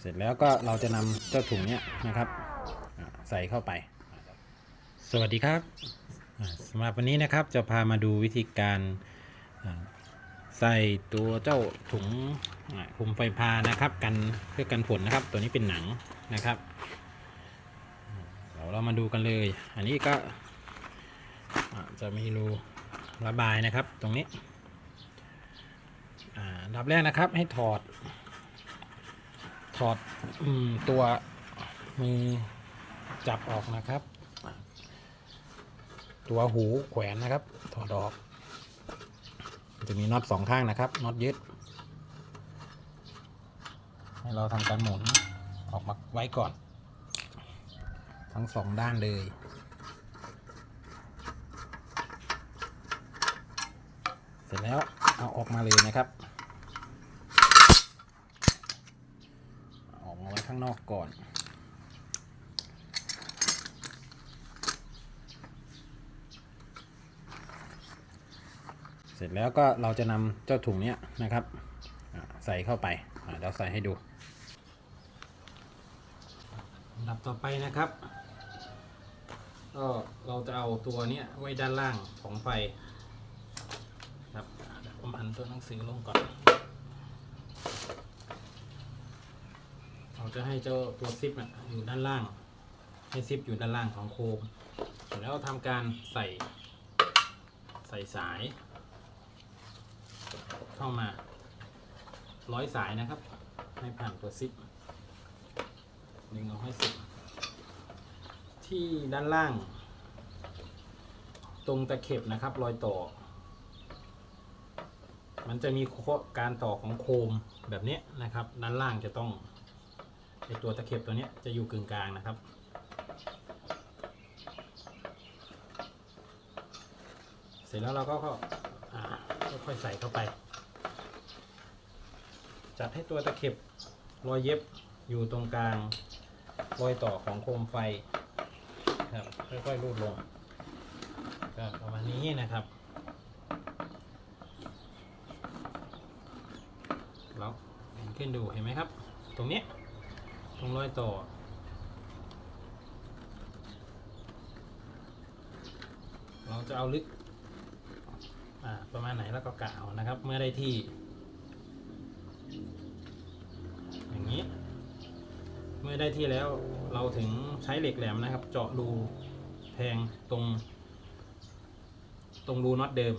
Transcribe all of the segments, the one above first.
เสร็จแล้วก็เราจะนำเจ้าถุงเนี้ยนะครับใส่เข้าไป สวัสดีครับสำหรับวันนี้นะครับจะพามาดูวิธีการใส่ตัวเจ้าถุงคุมไฟพานะครับกันเพื่อกันฝนนะครับ ตัวนี้เป็นหนังนะครับเดี๋ยวเรามาดูกันเลย อันนี้ก็จะมีรูระบายนะครับตรงนี้อันดับแรกนะครับให้ถอด ถอดอตัวมือจับออกนะครับ ตัวหูแขวนนะครับ ถอดออก จะมีน็อตสองข้างนะครับน็อตยึดให้เราทำการหมุนออกมาไว้ก่อน ทั้งสองด้านเลยเสร็จแล้วเอาออกมาเลยนะครับ ออกมาไว้ ข้างนอกก่อนเสร็จแล้วก็เราจะนำเจ้าถุงเนี้ยนะครับใส่เข้าไปอ่าเดี๋ยวใส่ให้ดูอันดับต่อไปนะครับก็เราจะเอาตัวเนี้ยไว้ด้านล่างของไฟครับผมหันตัวหนังสือลงก่อน เราจะให้เจ้าตัวซิปอยู่ด้านล่าง ให้ซิปอยู่ด้านล่างของโคมเสร็จแล้วทำการใส่ใส่สาย เข้ามาร้อยสายนะครับ ให้ผ่านตัวซิปดึงเอาให้สุดที่ด้านล่าง ตรงตะเข็บนะครับ รอยต่อ มันจะมีการต่อของโคมแบบนี้นะครับ ด้านล่างจะต้อง ไอตัวตะเข็บตัวนี้จะอยู่กึ่งกลางนะครับ เสร็จแล้วเราก็ค่อยๆใส่เข้าไป จัดให้ตัวตะเข็บรอยเย็บอยู่ตรงกลางรอยต่อของโคมไฟครับค่อยๆรูดลงก็ประมาณนี้นะครับแล้วเห็นขึ้นดูเห็นไหมครับ ตรงนี้ ตรงรอยต่อ เราจะเอาลึกประมาณไหนแล้วก็กะเอานะครับ เมื่อได้ที่ อย่างนี้ เมื่อได้ที่แล้วเราถึงใช้เหล็กแหลมนะครับ เจาะรูแทงตรง ตรงรูน็อตเดิม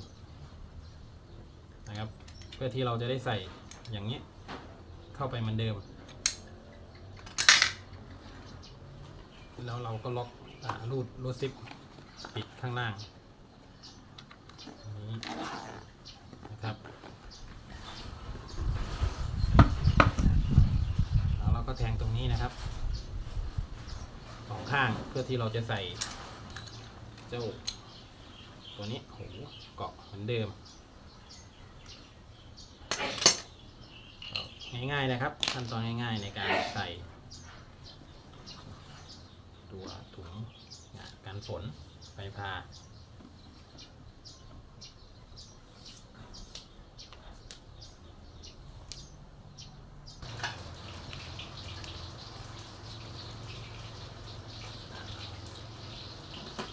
นะครับ เพื่อที่เราจะได้ใส่อย่างนี้ เข้าไปเหมือนเดิม แล้วเราก็ล็อกอ่ารูดรูดซิปปิดข้างล่างนี้นะครับแล้วเราก็แทงตรงนี้นะครับสองข้างเพื่อที่เราจะใส่เจ้าตัวนี้โหเกาะเหมือนเดิม ง่ายๆนะครับขั้นตอนง่ายๆในการใส่ ตัวถุงกันฝนไฟพา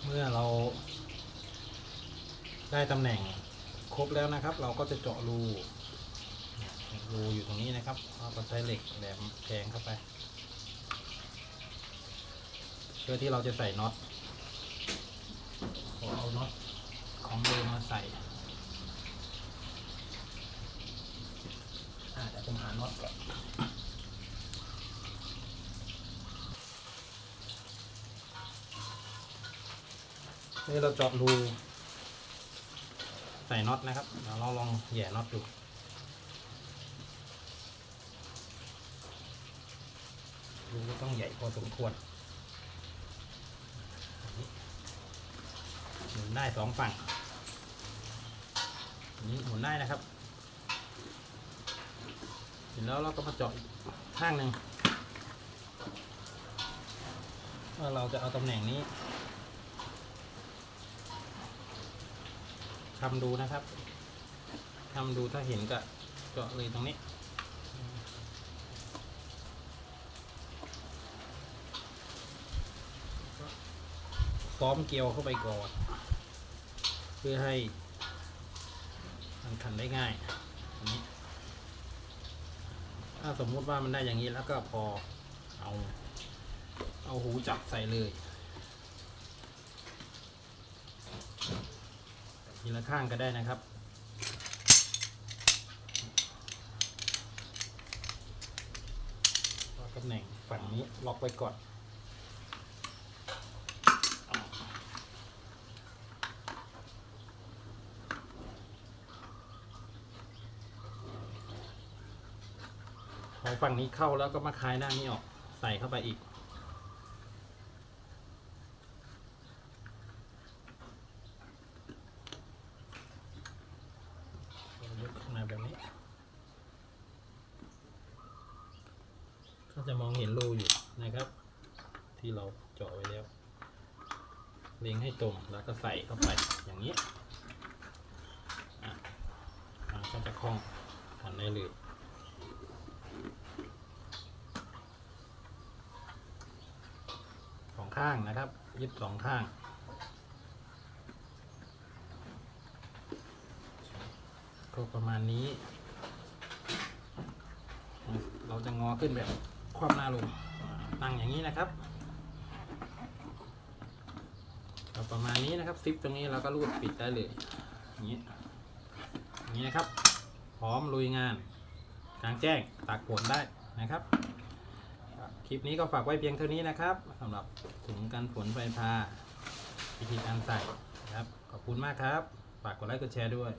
เมื่อเราได้ตำแหน่งครบแล้วนะครับ เราก็จะเจาะรูรูอยู่ตรงนี้นะครับเราก็ใช้เหล็กแหลมแทงเข้าไป พื่อที่เราจะใส่น็อตผมเอาน็อตของเดิมมาใส่อาเดี๋ยวผมหาน็อตก่อนนี่เราเจาะรูใส่น็อตนะครับเดี๋ยวเราลองแย่น็อตดูรูต้องใหญ่พอสมควร ได้สองฝั่งนี้หมุนได้นะครับเสร็จแล้วเราก็มาเจาะข้างหนึ่งว่าเราจะเอาตำแหน่งนี้ทำดูนะครับทำดูถ้าเห็นก็เจาะเลยตรงนี้ซ้อมเกลียวเข้าไปก่อน พื่อให้มันขันได้ง่ายนี้ถ้าสมมุติว่ามันได้อย่างนี้แล้วก็พอเอาเอาหูจับใส่เลยทีละข้างก็ได้นะครับตำแหน่งฝั่งนี้ล็อกไว้ก่อน พอฝั่งนี้เข้าแล้วก็มาคลายด้านี้ออก ใส่เข้าไปอีก ยกขึ้นมาแบบนี้ ก็จะมองเห็นรูอยู่นะครับ ที่เราเจาะไว้แล้ว เล็งให้ตรงแล้วก็ใส่เข้าไปอย่างนี้มันก็จะคล่องทำได้เลยสอง ข้างนะครับ ยึดสองข้าง ก็ประมาณนี้ เราจะงอขึ้นแบบคว่ำหน้าลงตั้งอย่างนี้นะครับก็ประมาณนี้นะครับซิปตรงนี้เราก็รูดปิดได้เลยอย่างนี้อย่างนี้นะครับ พร้อมลุยงานกลางแจ้งตากฝนได้นะครับครับ คลิปนี้ก็ฝากไว้เพียงเท่านี้นะครับสำหรับถุงกันฝนไฟพาวิธีการใส่นะครับ ขอบคุณมากครับ ฝากกดไลค์กดแชร์ด้วย